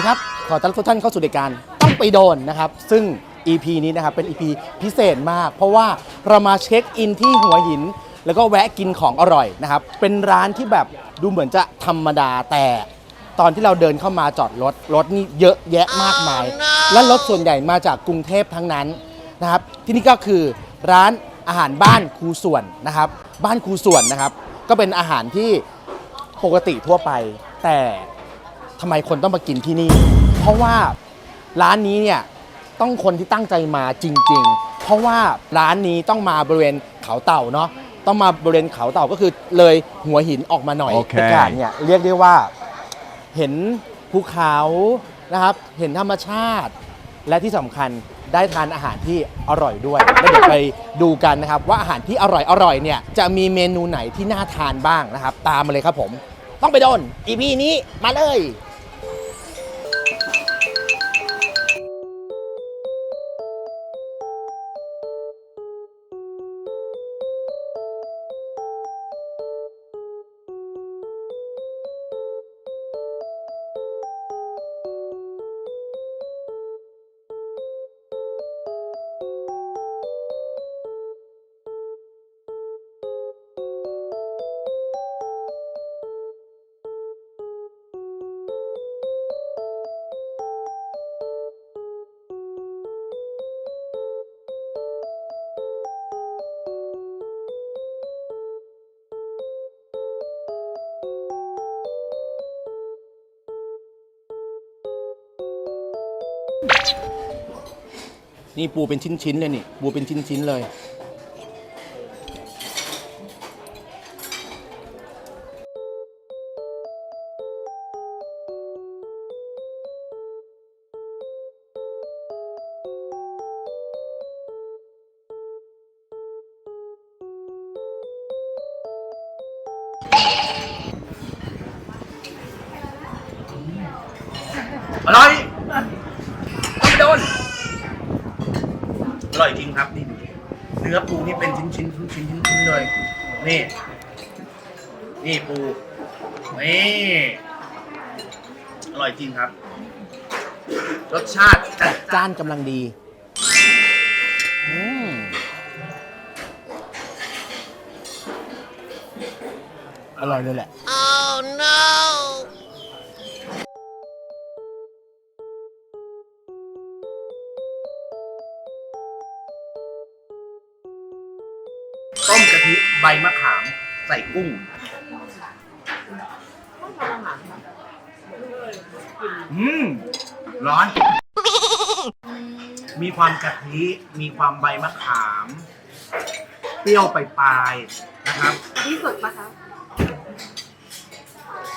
ดีครับ ขอต้อนรับทุกท่านเข้าสู่รายการต้องไปโดนนะครับ ซึ่ง EP นี้นะครับเป็น EP พิเศษมาก เพราะว่าเรามาเช็คอินที่หัวหิน แล้วก็แวะกินของอร่อยนะครับ เป็นร้านที่แบบดูเหมือนจะธรรมดาแต่ ตอนที่เราเดินเข้ามาจอดรถ รถนี่เยอะแยะมากมาย และรถส่วนใหญ่มาจากกรุงเทพทั้งนั้นนะครับ ที่นี่ก็คือร้านอาหารบ้านครูส่วนนะครับ บ้านครูส่วนนะครับ ก็เป็นอาหารที่ปกติทั่วไป แต่ ทำไมคนต้องมากินที่นี่ เพราะว่าร้านนี้เนี่ยต้องคนที่ตั้งใจมาจริง ๆ เพราะว่าร้านนี้ต้องมาบริเวณเขาเต่าเนาะต้องมาบริเวณเขาเต่าก็คือเลยหัวหินออกมาหน่อยโอเคบรรยากาศเนี่ยเรียกได้ว่าเห็นภูเขานะครับ เห็นธรรมชาติ และที่สำคัญได้ทานอาหารที่อร่อยด้วยแล้วเดี๋ยวไปดูกันนะครับว่าอาหารที่อร่อยอร่อยเนี่ยจะมีเมนูไหนที่น่าทานบ้างนะครับ ตามมาเลยครับผม ต้องไปโดน EP นี้มาเลย นี่ปูเป็นชิ้นๆเลยนี่ ปูเป็นชิ้นๆเลย อร่อย โดน อร่อยจริงครับนี่ดูเนื้อปูนี่เป็นชิ้นชิ้นชิ้นชิ้นชิ้นชิ้นเลย นี่ นี่ปู นี่ อร่อยจริงครับ รสชาติจัดจ้านกำลังดีอืมอร่อยเลยแหละต้ ใบมะขามใส่กุ้งอืมร้อน มีความกะทิมีความใบมะขาม เปรี้ยวไปปลายๆนะครับที่สดปะคะ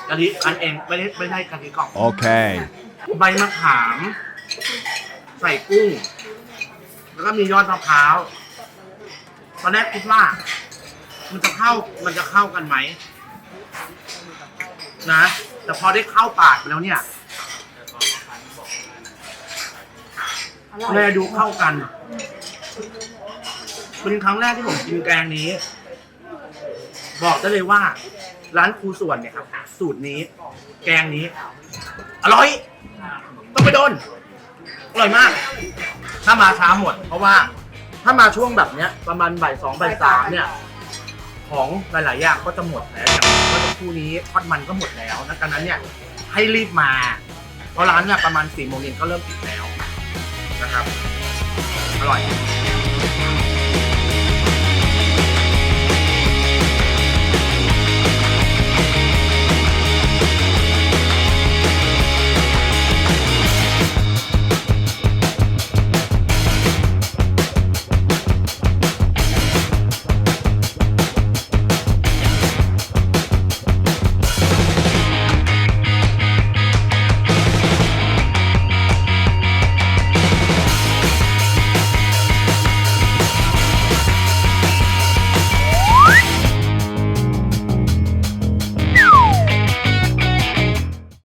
กะทิคันเองไม่ได้ไม่ใช่กะทิกล่อง Okay. ใบมะขาม ใส่กุ้ง แล้วก็มียอดมะพร้าว ตอนแรกคิดว่า มันจะเข้ามันจะเข้ากันไหมนะ แต่พอได้เข้าปากไปแล้วเนี่ยอร่อยแลดูเข้ากันเป็นครั้งแรกที่ผมกินแกงนี้ บอกได้เลยว่า ร้านครูส่วนเนี่ยครับ สูตรนี้ แกงนี้ อร่อย ต้องไปโดน อร่อยมาก ถ้ามาช้าหมด เพราะว่า ถ้ามาช่วงแบบเนี้ย ประมาณบ่ายสองบ่ายสามเนี่ย ของหลาย ๆ อย่างก็จะหมดแล้วอย่างเมื่อสักครู่นี้ทอดมันก็หมดแล้วนะดังนั้นเนี่ยให้รีบมา เพราะร้านเนี่ยประมาณ4ี่โมงเย็นก็เริ่มปิดแล้วนะครับ อร่อย